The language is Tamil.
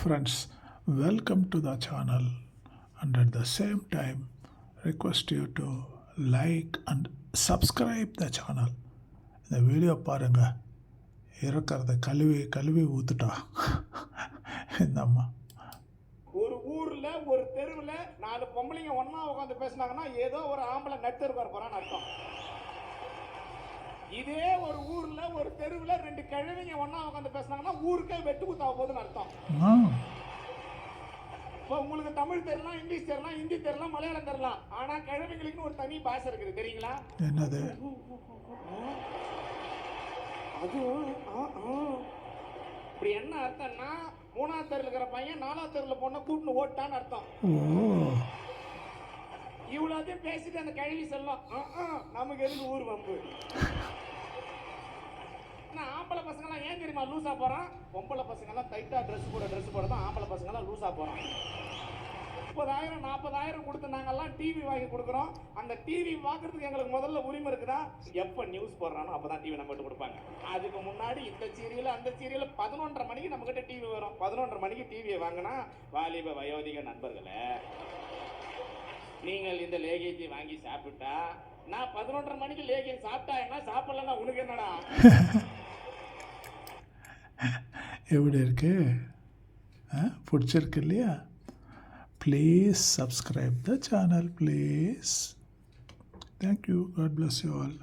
Friends, welcome to the channel. And at the same time request you to like and subscribe the channel. இந்த வீடியோ பாருங்கள் இருக்கிறத கழுவி கழுவி ஊத்துட்டா. இந்த அம்மா ஒரு ஊரில் ஒரு தெருவில் நாலு பொம்பளைங்க ஒன்றா உட்காந்து பேசுனாங்கன்னா ஏதோ ஒரு ஆம்பளை நடுத்தருக்கு வர போறான்னு அர்த்தம். இதே ஒரு ஊர்ல ஒரு தெருவுல ரெண்டு கிழவிங்க ஒண்ணா உட்காந்து பேசுனாங்கன்னா ஊருக்கே வெட்டு குத்தாக போகுதுன்னு அர்த்தம். இப்போ உங்களுக்கு தமிழ் தெரியலாம் இங்கிலீஷ் தெரியலாம் ஹிந்தி தெரியலாம் மலையாளம் தெரியலாம் ஆனா கிழவிங்களுக்குன்னு ஒரு தனி பாஷை இருக்குது. தெரியுங்களா? என்னது? அது. இப்படி என்ன அர்த்தம்னா மூணாவது தெருவில் இருக்கிற பையன் நாலாவது தெருவில் பொண்ணை கூட்டின்னு ஓட்டான்னு அர்த்தம். இவ்வளோத்தையும் பேசிட்டு அந்த கழுவி செல்லும். நமக்கு எதுக்கு ஊர் வம்பு? நான் ஆம்பளை பசங்கலாம் ஏன் தெரியுமா லூசா போறான்? பொம்பளை பசங்கலாம் டைட்டா ட்ரெஸ் போட ட்ரெஸ் போட தான் ஆம்பளை பசங்கலாம் லூசா போறான். முப்பதாயிரம் நாற்பதாயிரம் கொடுத்து நாங்கெல்லாம் டிவி வாங்கி கொடுக்குறோம். அந்த டிவி பார்க்கறதுக்கு எங்களுக்கு முதல்ல உரிமை இருக்குதா? எப்போ நியூஸ் போடுறானோ அப்போ தான் டிவி நம்மகிட்ட கொடுப்பாங்க. அதுக்கு முன்னாடி இந்த சீரியல் அந்த சீரியல் பதினொன்றரை மணிக்கு நம்மக்கிட்ட டிவி வரும். பதினொன்றரை மணிக்கு டிவியை வாங்கினா வாலிப வயோதிக நண்பர்களே நீங்கள் இந்த லேகேஜை வாங்கி சாப்பிட்டா நான் பதினொன்றரை மணிக்கு லேகியம் சாப்பிட்டா என்ன? சாப்பிடலன்னா உனக்கு என்னடா? எப்படி இருக்கு? ஆ பிடிச்சிருக்கு இல்லையா? Please subscribe the channel please thank you god bless you all